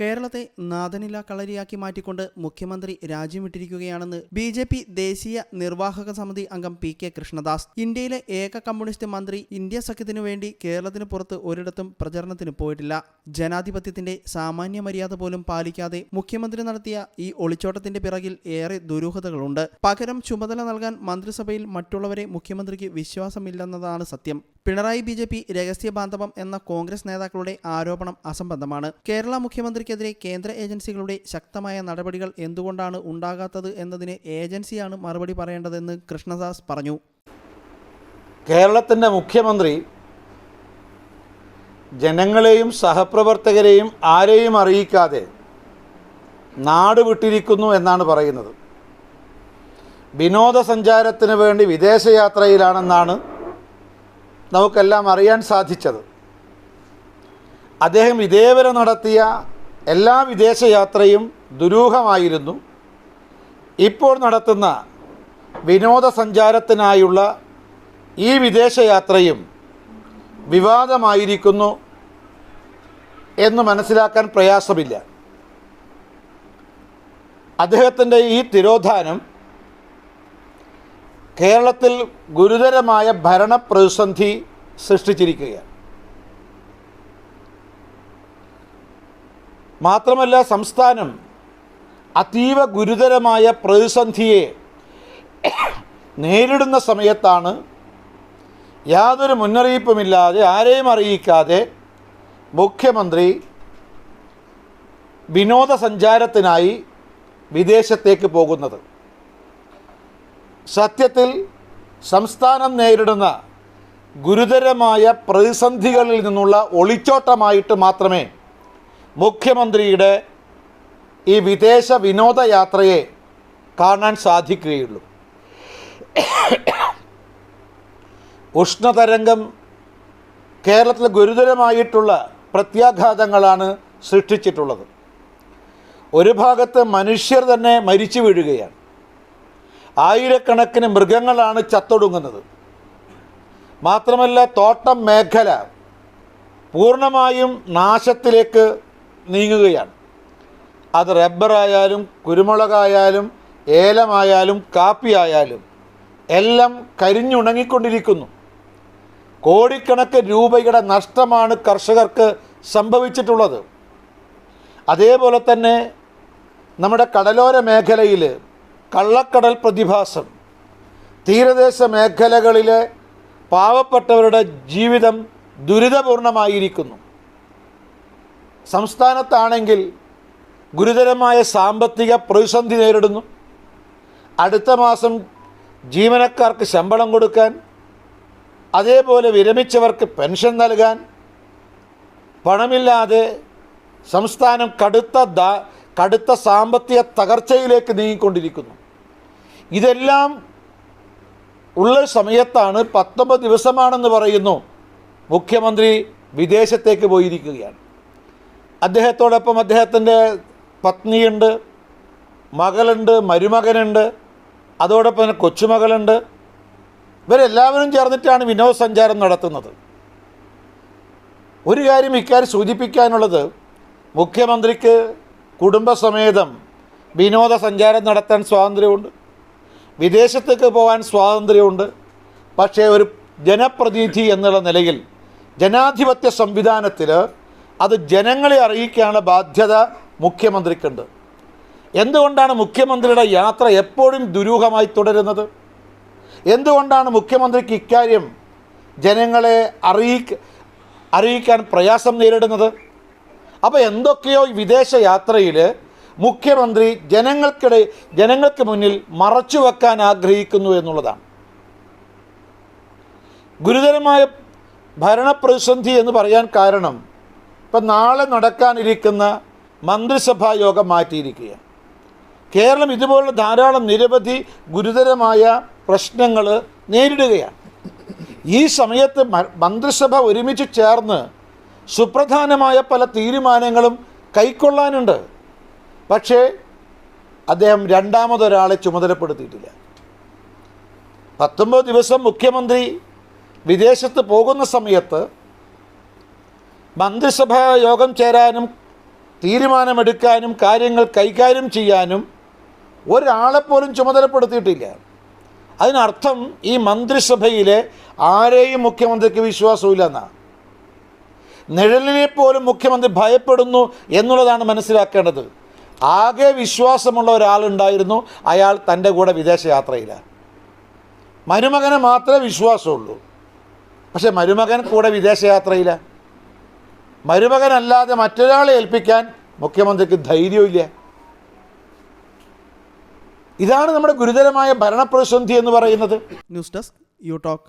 കേരളത്തെ നാഥനില കളരിയാക്കി മാറ്റിക്കൊണ്ട് മുഖ്യമന്ത്രി രാജ്യം വിട്ടിരിക്കുകയാണെന്ന് ബി ജെ പി ദേശീയ നിർവാഹക സമിതി അംഗം പി കെ കൃഷ്ണദാസ്. ഇന്ത്യയിലെ ഏക കമ്മ്യൂണിസ്റ്റ് മന്ത്രി ഇന്ത്യ സഖ്യത്തിനു വേണ്ടി കേരളത്തിന് പുറത്ത് ഒരിടത്തും പ്രചരണത്തിന് പോയിട്ടില്ല. ജനാധിപത്യത്തിന്റെ സാമാന്യ മര്യാദ പോലും പാലിക്കാതെ മുഖ്യമന്ത്രി നടത്തിയ ഈ ഒളിച്ചോട്ടത്തിന്റെ പിറകിൽ ഏറെ ദുരൂഹതകളുണ്ട്. പകരം ചുമതല നൽകാൻ മന്ത്രിസഭയിൽ മറ്റുള്ളവരെ മുഖ്യമന്ത്രിക്ക് വിശ്വാസമില്ലെന്നതാണ് സത്യം. പിണറായി ബി ജെ പി രഹസ്യ ബാന്ധവം എന്ന കോൺഗ്രസ് നേതാക്കളുടെ ആരോപണം അസംബന്ധമാണ്. കേരള മുഖ്യമന്ത്രിക്കെതിരെ കേന്ദ്ര ഏജൻസികളുടെ ശക്തമായ നടപടികൾ എന്തുകൊണ്ടാണ് ഉണ്ടാകാത്തത് എന്നതിന് ഏജൻസിയാണ് മറുപടി പറയേണ്ടതെന്ന് കൃഷ്ണദാസ് പറഞ്ഞു. കേരളത്തിന്റെ മുഖ്യമന്ത്രി ജനങ്ങളെയും സഹപ്രവർത്തകരെയും ആരെയും അറിയിക്കാതെ നാട് വിട്ടിരിക്കുന്നു എന്നാണ് പറയുന്നത്. വിനോദസഞ്ചാരത്തിന് വേണ്ടി വിദേശയാത്രയിലാണെന്നാണ് നമുക്കെല്ലാം അറിയാൻ സാധിച്ചത്. അദ്ദേഹം ഇതേവരെ നടത്തിയ എല്ലാ വിദേശയാത്രയും ദുരൂഹമായിരുന്നു. ഇപ്പോൾ നടത്തുന്ന വിനോദസഞ്ചാരത്തിനായുള്ള ഈ വിദേശയാത്രയും വിവാദമായിരിക്കുന്നു എന്ന് മനസ്സിലാക്കാൻ പ്രയാസമില്ല. അദ്ദേഹത്തിന്റെ ഈ തിരോധാനം കേരളത്തിൽ ഗുരുതരമായ ഭരണപ്രതിസന്ധി സൃഷ്ടിച്ചിരിക്കുകയാണ്. മാത്രമല്ല സംസ്ഥാനം അതീവ ഗുരുതരമായ പ്രതിസന്ധിയെ നേരിടുന്ന സമയത്താണ് യാതൊരു മുന്നറിയിപ്പുമില്ലാതെ ആരെയും അറിയിക്കാതെ മുഖ്യമന്ത്രി വിനോദസഞ്ചാരത്തിനായി വിദേശത്തേക്ക് പോകുന്നത്. സത്യത്തിൽ സംസ്ഥാനം നേരിടുന്ന ഗുരുതരമായ പ്രതിസന്ധികളിൽ നിന്നുള്ള ഒളിച്ചോട്ടമായിട്ട് മാത്രമേ മുഖ്യമന്ത്രിയുടെ ഈ വിദേശ വിനോദയാത്രയെ കാണാൻ സാധിക്കുകയുള്ളൂ. ഉഷ്ണതരംഗം കേരളത്തിൽ ഗുരുതരമായിട്ടുള്ള പ്രത്യാഘാതങ്ങളാണ് സൃഷ്ടിച്ചിട്ടുള്ളത്. ഒരു ഭാഗത്ത് മനുഷ്യർ തന്നെ മരിച്ചു വീഴുകയാണ്. ആയിരക്കണക്കിന് മൃഗങ്ങളാണ് ചത്തൊടുങ്ങുന്നത്. മാത്രമല്ല തോട്ടം മേഖല പൂർണമായും നാശത്തിലേക്ക് നീങ്ങുകയാണ്. അത് റബ്ബറായാലും കുരുമുളകായാലും ഏലമായാലും കാപ്പിയായാലും എല്ലാം കരിഞ്ഞുണങ്ങിക്കൊണ്ടിരിക്കുന്നു. കോടിക്കണക്കിന് രൂപയുടെ നഷ്ടമാണ് കർഷകർക്ക് സംഭവിച്ചിട്ടുള്ളത്. അതേപോലെ തന്നെ നമ്മുടെ കടലോര മേഖലയിൽ കള്ളക്കടൽ പ്രതിഭാസം തീരദേശ മേഖലകളിലെ പാവപ്പെട്ടവരുടെ ജീവിതം ദുരിതപൂർണമായിരിക്കുന്നു. സംസ്ഥാനത്താണെങ്കിൽ ഗുരുതരമായ സാമ്പത്തിക പ്രതിസന്ധി നേരിടുന്നു. അടുത്ത മാസം ജീവനക്കാർക്ക് ശമ്പളം കൊടുക്കാൻ അതേപോലെ വിരമിച്ചവർക്ക് പെൻഷൻ നൽകാൻ പണമില്ലാതെ സംസ്ഥാനം കടുത്ത കടുത്ത സാമ്പത്തിക തകർച്ചയിലേക്ക് നീങ്ങിക്കൊണ്ടിരിക്കുന്നു. ഇതെല്ലാം ഉള്ള സമയത്താണ് പത്തൊമ്പത് ദിവസമാണെന്ന് പറയുന്നു മുഖ്യമന്ത്രി വിദേശത്തേക്ക് പോയിരിക്കുകയാണ്. അദ്ദേഹത്തോടൊപ്പം അദ്ദേഹത്തിന്റെ പത്നിയുണ്ട് മകളുണ്ട് മരുമകനുണ്ട് അതോടൊപ്പം തന്നെ കൊച്ചുമകളുണ്ട്. ഇവരെല്ലാവരും ചേർന്നിട്ടാണ് വിനോദസഞ്ചാരം നടത്തുന്നത്. ഒരു കാര്യം ഇക്കാര്യം സൂചിപ്പിക്കാനുള്ളത് മുഖ്യമന്ത്രിക്ക് കുടുംബസമേതം വിനോദസഞ്ചാരം നടത്താൻ സ്വാതന്ത്ര്യമുണ്ട്. വിദേശത്തേക്ക് പോകാൻ സ്വാതന്ത്ര്യമുണ്ട്. പക്ഷേ ഒരു ജനപ്രതിനിധി എന്നുള്ള നിലയിൽ ജനാധിപത്യ സംവിധാനത്തിൽ അത് ജനങ്ങളെ അറിയിക്കാനുള്ള ബാധ്യത മുഖ്യമന്ത്രിക്കുണ്ട്. എന്തുകൊണ്ടാണ് മുഖ്യമന്ത്രിയുടെ യാത്ര എപ്പോഴും ദുരൂഹമായി തുടരുന്നത്? എന്തുകൊണ്ടാണ് മുഖ്യമന്ത്രിക്ക് ഇക്കാര്യം ജനങ്ങളെ അറിയിക്ക അറിയിക്കാൻ പ്രയാസം നേരിടുന്നത്? അപ്പോൾ എന്തൊക്കെയോ വിദേശ യാത്രയിൽ മുഖ്യമന്ത്രി ജനങ്ങൾക്കിടെ ജനങ്ങൾക്ക് മുന്നിൽ മറച്ചു വെക്കാൻ ആഗ്രഹിക്കുന്നു എന്നുള്ളതാണ്. ഗുരുതരമായ ഭരണപ്രതിസന്ധി എന്ന് പറയാൻ കാരണം ഇപ്പം നാളെ നടക്കാനിരിക്കുന്ന മന്ത്രിസഭാ യോഗം മാറ്റിയിരിക്കുകയാണ്. കേരളം ഇതുപോലുള്ള ധാരാളം നിരവധി ഗുരുതരമായ പ്രശ്നങ്ങൾ നേരിടുകയാണ്. ഈ സമയത്ത് മന്ത്രിസഭ ഒരുമിച്ച് ചേർന്ന് സുപ്രധാനമായ പല തീരുമാനങ്ങളും കൈക്കൊള്ളാനുണ്ട്. പക്ഷേ അദ്ദേഹം രണ്ടാമതൊരാളെ ചുമതലപ്പെടുത്തിയിട്ടില്ല. പത്തൊമ്പത് ദിവസം മുഖ്യമന്ത്രി വിദേശത്ത് പോകുന്ന സമയത്ത് മന്ത്രിസഭാ യോഗം ചേരാനും തീരുമാനമെടുക്കാനും കാര്യങ്ങൾ കൈകാര്യം ചെയ്യാനും ഒരാളെപ്പോലും ചുമതലപ്പെടുത്തിയിട്ടില്ല. അതിനർത്ഥം ഈ മന്ത്രിസഭയിലെ ആരെയും മുഖ്യമന്ത്രിക്ക് വിശ്വാസമില്ല എന്നാണ് നിഴലിനെ പോലും മുഖ്യമന്ത്രി ഭയപ്പെടുന്നു എന്നുള്ളതാണ് മനസ്സിലാക്കേണ്ടത്. ആകെ വിശ്വാസമുള്ള ഒരാളുണ്ടായിരുന്നു. അയാൾ തന്റെ കൂടെ വിദേശയാത്രയിലാണ് മരുമകന് മാത്രമേ വിശ്വാസമുള്ളൂ. പക്ഷെ മരുമകൻ കൂടെ വിദേശയാത്രയില്ല മരുമകനല്ലാതെ മറ്റൊരാളെ ഏൽപ്പിക്കാൻ മുഖ്യമന്ത്രിക്ക് ധൈര്യമില്ല ഇതാണ് നമ്മുടെ ഗുരുതരമായ ഭരണപ്രതിസന്ധി എന്ന് പറയുന്നത്. News desk you talk.